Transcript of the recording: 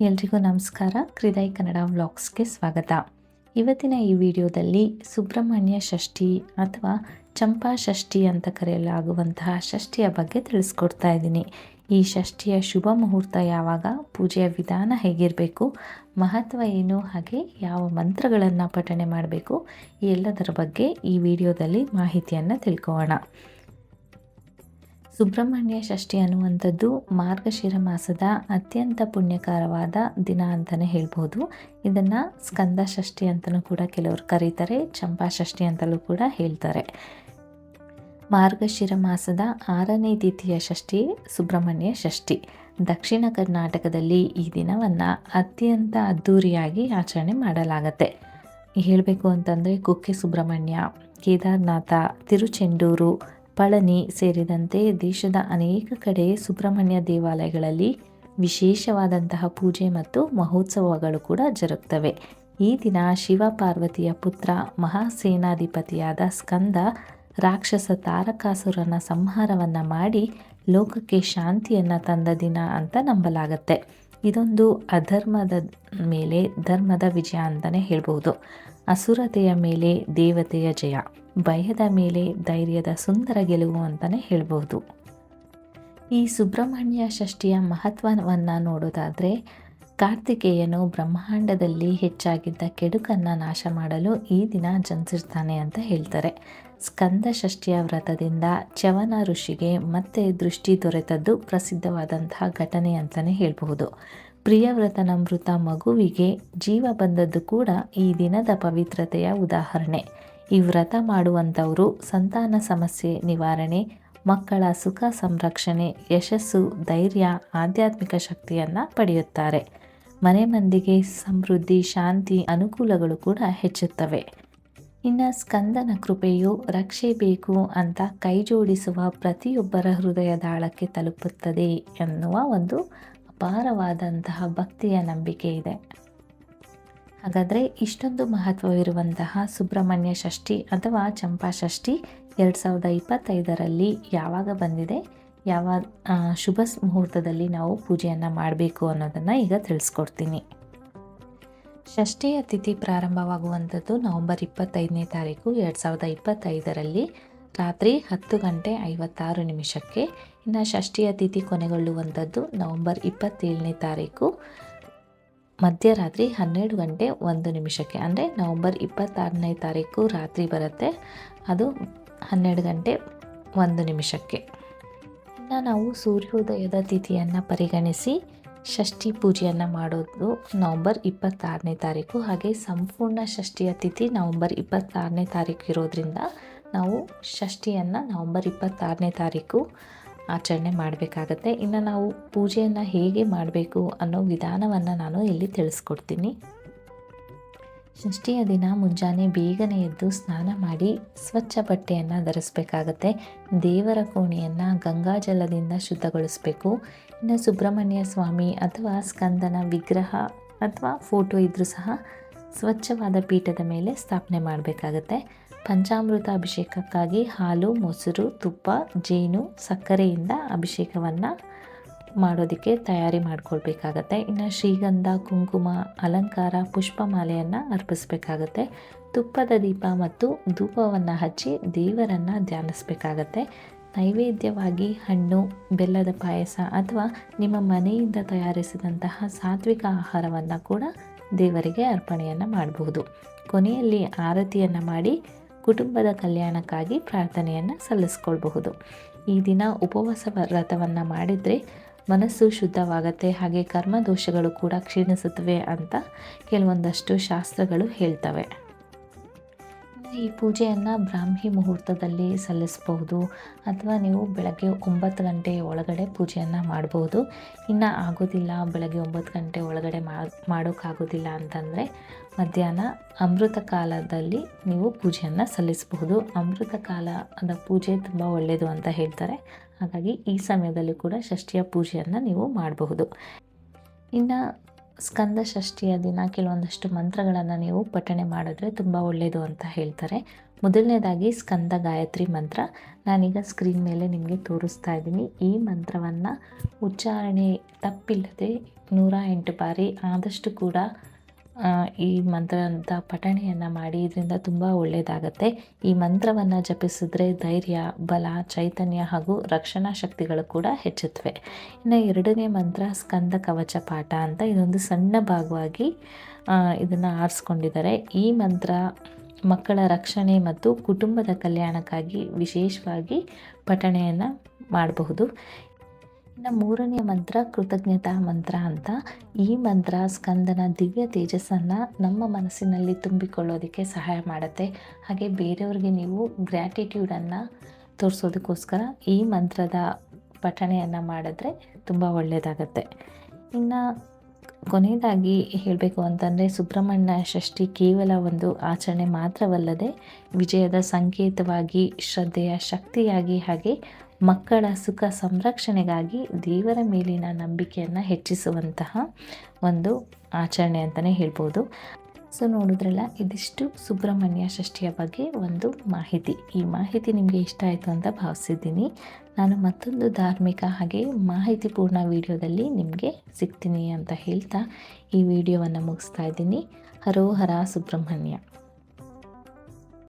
ಎಲ್ರಿಗೂ ನಮಸ್ಕಾರ. ಕ್ರಿದಾಯ್ ಕನ್ನಡ ವ್ಲಾಗ್ಸ್ಗೆ ಸ್ವಾಗತ. ಇವತ್ತಿನ ಈ ವಿಡಿಯೋದಲ್ಲಿ ಸುಬ್ರಹ್ಮಣ್ಯ ಷಷ್ಠಿ ಅಥವಾ ಚಂಪಾ ಷಷ್ಠಿ ಅಂತ ಕರೆಯಲಾಗುವಂತಹ ಷಷ್ಠಿಯ ಬಗ್ಗೆ ತಿಳಿಸ್ಕೊಡ್ತಾ ಇದ್ದೀನಿ. ಈ ಷಷ್ಠಿಯ ಶುಭ ಮುಹೂರ್ತ ಯಾವಾಗ, ಪೂಜೆಯ ವಿಧಾನ ಹೇಗಿರಬೇಕು, ಮಹತ್ವ ಏನು, ಹಾಗೆ ಯಾವ ಮಂತ್ರಗಳನ್ನು ಪಠಣೆ ಮಾಡಬೇಕು ಎಲ್ಲದರ ಬಗ್ಗೆ ಈ ವಿಡಿಯೋದಲ್ಲಿ ಮಾಹಿತಿಯನ್ನು ತಿಳ್ಕೊಳ್ಳೋಣ ಸುಬ್ರಹ್ಮಣ್ಯ ಷಷ್ಠಿ ಅನ್ನುವಂಥದ್ದು ಮಾರ್ಗಶಿರ ಮಾಸದ ಅತ್ಯಂತ ಪುಣ್ಯಕರವಾದ ದಿನ ಅಂತಲೇ ಹೇಳ್ಬೋದು. ಇದನ್ನು ಸ್ಕಂದ ಷಷ್ಠಿ ಅಂತಲೂ ಕೂಡ ಕೆಲವರು ಕರೀತಾರೆ, ಚಂಪಾ ಷಷ್ಠಿ ಅಂತಲೂ ಕೂಡ ಹೇಳ್ತಾರೆ. ಮಾರ್ಗಶಿರ ಮಾಸದ ಆರನೇ ತಿಥಿಯ ಷಷ್ಠಿ ಸುಬ್ರಹ್ಮಣ್ಯ ಷಷ್ಠಿ. ದಕ್ಷಿಣ ಕರ್ನಾಟಕದಲ್ಲಿ ಈ ದಿನವನ್ನು ಅತ್ಯಂತ ಅದ್ಧೂರಿಯಾಗಿ ಆಚರಣೆ ಮಾಡಲಾಗತ್ತೆ. ಹೇಳಬೇಕು ಅಂತಂದರೆ ಕುಕ್ಕೆ ಸುಬ್ರಹ್ಮಣ್ಯ, ಕೇದಾರ್ನಾಥ, ತಿರುಚೆಂಡೂರು ಪಳನಿ ಸೇರಿದಂತೆ ದೇಶದ ಅನೇಕ ಕಡೆ ಸುಬ್ರಹ್ಮಣ್ಯ ದೇವಾಲಯಗಳಲ್ಲಿ ವಿಶೇಷವಾದಂತಹ ಪೂಜೆ ಮತ್ತು ಮಹೋತ್ಸವಗಳು ಕೂಡ ಜರುಗ್ತವೆ. ಈ ದಿನ ಶಿವ ಪಾರ್ವತಿಯ ಪುತ್ರ ಮಹಾಸೇನಾಧಿಪತಿಯಾದ ಸ್ಕಂದ ರಾಕ್ಷಸ ತಾರಕಾಸುರನ ಸಂಹಾರವನ್ನು ಮಾಡಿ ಲೋಕಕ್ಕೆ ಶಾಂತಿಯನ್ನು ತಂದ ದಿನ ಅಂತ ನಂಬಲಾಗತ್ತೆ. ಇದೊಂದು ಅಧರ್ಮದ ಮೇಲೆ ಧರ್ಮದ ವಿಜಯ ಅಂತಲೇ ಹೇಳ್ಬೋದು ಅಸುರತೆಯ ಮೇಲೆ ದೇವತೆಯ ಜಯ, ಭಯದ ಮೇಲೆ ಧೈರ್ಯದ ಸುಂದರ ಗೆಲುವು ಅಂತಲೇ ಹೇಳ್ಬೋದು ಈ ಸುಬ್ರಹ್ಮಣ್ಯ ಷಷ್ಠಿಯ ಮಹತ್ವವನ್ನು ನೋಡೋದಾದರೆ, ಕಾರ್ತಿಕೇಯನು ಬ್ರಹ್ಮಾಂಡದಲ್ಲಿ ಹೆಚ್ಚಾಗಿದ್ದ ಕೆಡುಕನ್ನು ನಾಶ ಮಾಡಲು ಈ ದಿನ ಜನಿಸಿರ್ತಾನೆ ಅಂತ ಹೇಳ್ತಾರೆ. ಸ್ಕಂದ ಷಷ್ಠಿಯ ವ್ರತದಿಂದ ಚವನ ಋಷಿಗೆ ಮತ್ತೆ ದೃಷ್ಟಿ ದೊರೆತದ್ದು ಪ್ರಸಿದ್ಧವಾದಂತಹ ಘಟನೆ ಅಂತಲೇ ಹೇಳಬಹುದು. ಪ್ರಿಯವ್ರತನ ಮೃತ ಮಗುವಿಗೆ ಜೀವ ಬಂದದ್ದು ಕೂಡ ಈ ದಿನದ ಪವಿತ್ರತೆಯ ಉದಾಹರಣೆ. ಈ ವ್ರತ ಮಾಡುವಂಥವರು ಸಂತಾನ ಸಮಸ್ಯೆ ನಿವಾರಣೆ, ಮಕ್ಕಳ ಸುಖ ಸಂರಕ್ಷಣೆ, ಯಶಸ್ಸು, ಧೈರ್ಯ, ಆಧ್ಯಾತ್ಮಿಕ ಶಕ್ತಿಯನ್ನು ಪಡೆಯುತ್ತಾರೆ. ಮನೆ ಮಂದಿಗೆ ಸಮೃದ್ಧಿ, ಶಾಂತಿ, ಅನುಕೂಲಗಳು ಕೂಡ ಹೆಚ್ಚುತ್ತವೆ. ಇನ್ನು ಸ್ಕಂದನ ಕೃಪೆಯು ರಕ್ಷೆ ಬೇಕು ಅಂತ ಕೈಜೋಡಿಸುವ ಪ್ರತಿಯೊಬ್ಬರ ಹೃದಯದಾಳಕ್ಕೆ ತಲುಪುತ್ತದೆ ಎನ್ನುವ ಒಂದು ಅಪಾರವಾದಂತಹ ಭಕ್ತಿಯ ನಂಬಿಕೆ ಇದೆ. ಹಾಗಾದರೆ ಇಷ್ಟೊಂದು ಮಹತ್ವವಿರುವಂತಹ ಸುಬ್ರಹ್ಮಣ್ಯ ಷಷ್ಠಿ ಅಥವಾ ಚಂಪಾ ಷಷ್ಠಿ ಎರಡು ಸಾವಿರದ ಇಪ್ಪತ್ತೈದರಲ್ಲಿ ಯಾವಾಗ ಬಂದಿದೆ? ಯಾವ ಶುಭ ಮುಹೂರ್ತದಲ್ಲಿ ನಾವು ಪೂಜೆಯನ್ನು ಮಾಡಬೇಕು ಅನ್ನೋದನ್ನು ಈಗ ತಿಳಿಸ್ಕೊಡ್ತೀನಿ. ಷಷ್ಠಿಯ ತಿಥಿ ಪ್ರಾರಂಭವಾಗುವಂಥದ್ದು ನವಂಬರ್ ಇಪ್ಪತ್ತೈದನೇ ತಾರೀಕು ಎರಡು ಸಾವಿರದ ಇಪ್ಪತ್ತೈದರಲ್ಲಿ ರಾತ್ರಿ ಹತ್ತು ಗಂಟೆ ಐವತ್ತಾರು ನಿಮಿಷಕ್ಕೆ ಇನ್ನು ಷಷ್ಠಿಯ ತಿಥಿ ಕೊನೆಗೊಳ್ಳುವಂಥದ್ದು ನವಂಬರ್ ಇಪ್ಪತ್ತೇಳನೇ ತಾರೀಕು. ಮಧ್ಯರಾತ್ರಿ ಹನ್ನೆರಡು ಗಂಟೆ ಒಂದು ನಿಮಿಷಕ್ಕೆ, ಅಂದರೆ ನವಂಬರ್ ಇಪ್ಪತ್ತಾರನೇ ತಾರೀಕು ರಾತ್ರಿ ಬರುತ್ತೆ. ಅದು ಹನ್ನೆರಡು ಗಂಟೆ ಒಂದು ನಿಮಿಷಕ್ಕೆ. ಇನ್ನು ನಾವು ಸೂರ್ಯೋದಯದ ತಿಥಿಯನ್ನು ಪರಿಗಣಿಸಿ ಷಷ್ಠಿ ಪೂಜೆಯನ್ನು ಮಾಡೋದು ನವಂಬರ್ ಇಪ್ಪತ್ತಾರನೇ ತಾರೀಕು. ಹಾಗೆ ಸಂಪೂರ್ಣ ಷಷ್ಠಿಯ ತಿಥಿ ನವಂಬರ್ ಇಪ್ಪತ್ತಾರನೇ ತಾರೀಕು ಇರೋದ್ರಿಂದ ನಾವು ಷಷ್ಠಿಯನ್ನು ನವಂಬರ್ ಇಪ್ಪತ್ತಾರನೇ ತಾರೀಕು ಆಚರಣೆ ಮಾಡಬೇಕಾಗತ್ತೆ. ಇನ್ನು ನಾವು ಪೂಜೆಯನ್ನು ಹೇಗೆ ಮಾಡಬೇಕು ಅನ್ನೋ ವಿಧಾನವನ್ನು ನಾನು ಇಲ್ಲಿ ತಿಳಿಸ್ಕೊಡ್ತೀನಿ. ಷಷ್ಠಿಯ ದಿನ ಮುಂಜಾನೆ ಬೇಗನೆ ಎದ್ದು ಸ್ನಾನ ಮಾಡಿ ಸ್ವಚ್ಛ ಬಟ್ಟೆಯನ್ನು ಧರಿಸಬೇಕಾಗತ್ತೆ. ದೇವರ ಕೋಣೆಯನ್ನು ಗಂಗಾಜಲದಿಂದ ಶುದ್ಧಗೊಳಿಸಬೇಕು. ಇನ್ನು ಸುಬ್ರಹ್ಮಣ್ಯ ಸ್ವಾಮಿ ಅಥವಾ ಸ್ಕಂದನ ವಿಗ್ರಹ ಅಥವಾ ಫೋಟೋ ಇದ್ದರೂ ಸಹ ಸ್ವಚ್ಛವಾದ ಪೀಠದ ಮೇಲೆ ಸ್ಥಾಪನೆ ಮಾಡಬೇಕಾಗತ್ತೆ. ಪಂಚಾಮೃತ ಅಭಿಷೇಕಕ್ಕಾಗಿ ಹಾಲು, ಮೊಸರು, ತುಪ್ಪ, ಜೇನು, ಸಕ್ಕರೆಯಿಂದ ಅಭಿಷೇಕವನ್ನು ಮಾಡೋದಕ್ಕೆ ತಯಾರಿ ಮಾಡ್ಕೊಳ್ಬೇಕಾಗತ್ತೆ. ಇನ್ನು ಶ್ರೀಗಂಧ, ಕುಂಕುಮ, ಅಲಂಕಾರ, ಪುಷ್ಪಮಾಲೆಯನ್ನು ಅರ್ಪಿಸಬೇಕಾಗತ್ತೆ. ತುಪ್ಪದ ದೀಪ ಮತ್ತು ಧೂಪವನ್ನು ಹಚ್ಚಿ ದೇವರನ್ನು ಧ್ಯಾನಿಸಬೇಕಾಗತ್ತೆ. ನೈವೇದ್ಯವಾಗಿ ಹಣ್ಣು, ಬೆಲ್ಲದ ಪಾಯಸ ಅಥವಾ ನಿಮ್ಮ ಮನೆಯಿಂದ ತಯಾರಿಸಿದಂತಹ ಸಾತ್ವಿಕ ಆಹಾರವನ್ನು ಕೂಡ ದೇವರಿಗೆ ಅರ್ಪಣೆಯನ್ನು ಮಾಡಬಹುದು. ಕೊನೆಯಲ್ಲಿ ಆರತಿಯನ್ನು ಮಾಡಿ ಕುಟುಂಬದ ಕಲ್ಯಾಣಕ್ಕಾಗಿ ಪ್ರಾರ್ಥನೆಯನ್ನು ಸಲ್ಲಿಸ್ಕೊಳ್ಬಹುದು. ಈ ದಿನ ಉಪವಾಸ ವ್ರತವನ್ನು ಮಾಡಿದರೆ ಮನಸ್ಸು ಶುದ್ಧವಾಗತ್ತೆ, ಹಾಗೆ ಕರ್ಮದೋಷಗಳು ಕೂಡ ಕ್ಷೀಣಿಸುತ್ತವೆ ಅಂತ ಕೆಲವೊಂದಷ್ಟು ಶಾಸ್ತ್ರಗಳು ಹೇಳ್ತವೆ. ಈ ಪೂಜೆಯನ್ನು ಬ್ರಾಹ್ಮಿ ಮುಹೂರ್ತದಲ್ಲಿ ಸಲ್ಲಿಸಬಹುದು ಅಥವಾ ನೀವು ಬೆಳಗ್ಗೆ ಒಂಬತ್ತು ಗಂಟೆ ಒಳಗಡೆ ಪೂಜೆಯನ್ನು ಮಾಡಬಹುದು ಇನ್ನು ಆಗೋದಿಲ್ಲ, ಬೆಳಗ್ಗೆ ಒಂಬತ್ತು ಗಂಟೆ ಒಳಗಡೆ ಮಾಡೋಕ್ಕಾಗೋದಿಲ್ಲ ಅಂತಂದರೆ ಮಧ್ಯಾಹ್ನ ಅಮೃತ ಕಾಲದಲ್ಲಿ ನೀವು ಪೂಜೆಯನ್ನು ಸಲ್ಲಿಸಬಹುದು. ಅಮೃತ ಕಾಲದ ಪೂಜೆ ತುಂಬ ಒಳ್ಳೆಯದು ಅಂತ ಹೇಳ್ತಾರೆ. ಹಾಗಾಗಿ ಈ ಸಮಯದಲ್ಲಿ ಕೂಡ ಷಷ್ಠಿಯ ಪೂಜೆಯನ್ನು ನೀವು ಮಾಡಬಹುದು. ಇನ್ನು ಸ್ಕಂದ ಷಷ್ಠಿಯ ದಿನ ಕೆಲವೊಂದಷ್ಟು ಮಂತ್ರಗಳನ್ನು ನೀವು ಪಠಣೆ ಮಾಡಿದ್ರೆ ತುಂಬ ಒಳ್ಳೆಯದು ಅಂತ ಹೇಳ್ತಾರೆ. ಮೊದಲನೇದಾಗಿ ಸ್ಕಂದ ಗಾಯತ್ರಿ ಮಂತ್ರ. ನಾನೀಗ ಸ್ಕ್ರೀನ್ ಮೇಲೆ ನಿಮಗೆ ತೋರಿಸ್ತಾ ಇದ್ದೀನಿ. ಈ ಮಂತ್ರವನ್ನು ಉಚ್ಚಾರಣೆ ತಪ್ಪಿಲ್ಲದೆ ನೂರ ಎಂಟು ಬಾರಿ ಆದಷ್ಟು ಕೂಡ ಈ ಅಂತ ಪಠಣೆಯನ್ನು ಮಾಡಿ ಇದರಿಂದ ತುಂಬ ಒಳ್ಳೆಯದಾಗತ್ತೆ ಈ ಮಂತ್ರವನ್ನು ಜಪಿಸಿದ್ರೆ ಧೈರ್ಯ, ಬಲ, ಚೈತನ್ಯ ಹಾಗೂ ರಕ್ಷಣಾ ಶಕ್ತಿಗಳು ಕೂಡ ಹೆಚ್ಚುತ್ತವೆ ಇನ್ನು ಎರಡನೇ ಮಂತ್ರ ಸ್ಕಂದ ಕವಚ ಪಾಠ ಅಂತ ಇದೊಂದು ಸಣ್ಣ ಭಾಗವಾಗಿ ಇದನ್ನು ಆರಿಸ್ಕೊಂಡಿದ್ದಾರೆ. ಈ ಮಂತ್ರ ಮಕ್ಕಳ ರಕ್ಷಣೆ ಮತ್ತು ಕುಟುಂಬದ ಕಲ್ಯಾಣಕ್ಕಾಗಿ ವಿಶೇಷವಾಗಿ ಪಠಣೆಯನ್ನು ಮಾಡಬಹುದು. ಇನ್ನು ಮೂರನೇ ಮಂತ್ರ ಕೃತಜ್ಞತಾ ಮಂತ್ರ ಅಂತ. ಈ ಮಂತ್ರ ಸ್ಕಂದನ ದಿವ್ಯ ತೇಜಸ್ಸನ್ನು ನಮ್ಮ ಮನಸ್ಸಿನಲ್ಲಿ ತುಂಬಿಕೊಳ್ಳೋದಕ್ಕೆ ಸಹಾಯ ಮಾಡುತ್ತೆ. ಹಾಗೆ ಬೇರೆಯವ್ರಿಗೆ ನೀವು ಗ್ರ್ಯಾಟಿಟ್ಯೂಡನ್ನು ತೋರಿಸೋದಕ್ಕೋಸ್ಕರ ಈ ಮಂತ್ರದ ಪಠಣೆಯನ್ನು ಮಾಡಿದ್ರೆ ತುಂಬ ಒಳ್ಳೆಯದಾಗತ್ತೆ ಇನ್ನು ಕೊನೆಯದಾಗಿ ಹೇಳಬೇಕು ಅಂತಂದರೆ ಸುಬ್ರಹ್ಮಣ್ಯ ಷಷ್ಠಿ ಕೇವಲ ಒಂದು ಆಚರಣೆ ಮಾತ್ರವಲ್ಲದೆ ವಿಜಯದ ಸಂಕೇತವಾಗಿ ಶ್ರದ್ಧೆಯ ಶಕ್ತಿಯಾಗಿ ಹಾಗೆ ಮಕ್ಕಳ ಸುಖ ಸಂರಕ್ಷಣೆಗಾಗಿ ದೇವರ ಮೇಲಿನ ನಂಬಿಕೆಯನ್ನು ಹೆಚ್ಚಿಸುವಂತಹ ಒಂದು ಆಚರಣೆ ಅಂತಲೇ ಹೇಳ್ಬೋದು. ಸೊ ನೋಡಿದ್ರಲ್ಲ, ಇದಿಷ್ಟು ಸುಬ್ರಹ್ಮಣ್ಯ ಷಷ್ಠಿಯ ಬಗ್ಗೆ ಒಂದು ಮಾಹಿತಿ. ಈ ಮಾಹಿತಿ ನಿಮಗೆ ಇಷ್ಟ ಆಯಿತು ಅಂತ ಭಾವಿಸಿದ್ದೀನಿ. ನಾನು ಮತ್ತೊಂದು ಧಾರ್ಮಿಕ ಹಾಗೆ ಮಾಹಿತಿಪೂರ್ಣ ವಿಡಿಯೋದಲ್ಲಿ ನಿಮಗೆ ಸಿಗ್ತೀನಿ ಅಂತ ಹೇಳ್ತಾ ಈ ವಿಡಿಯೋವನ್ನು ಮುಗಿಸ್ತಾ ಇದ್ದೀನಿ. ಹರೋಹರ ಸುಬ್ರಹ್ಮಣ್ಯ.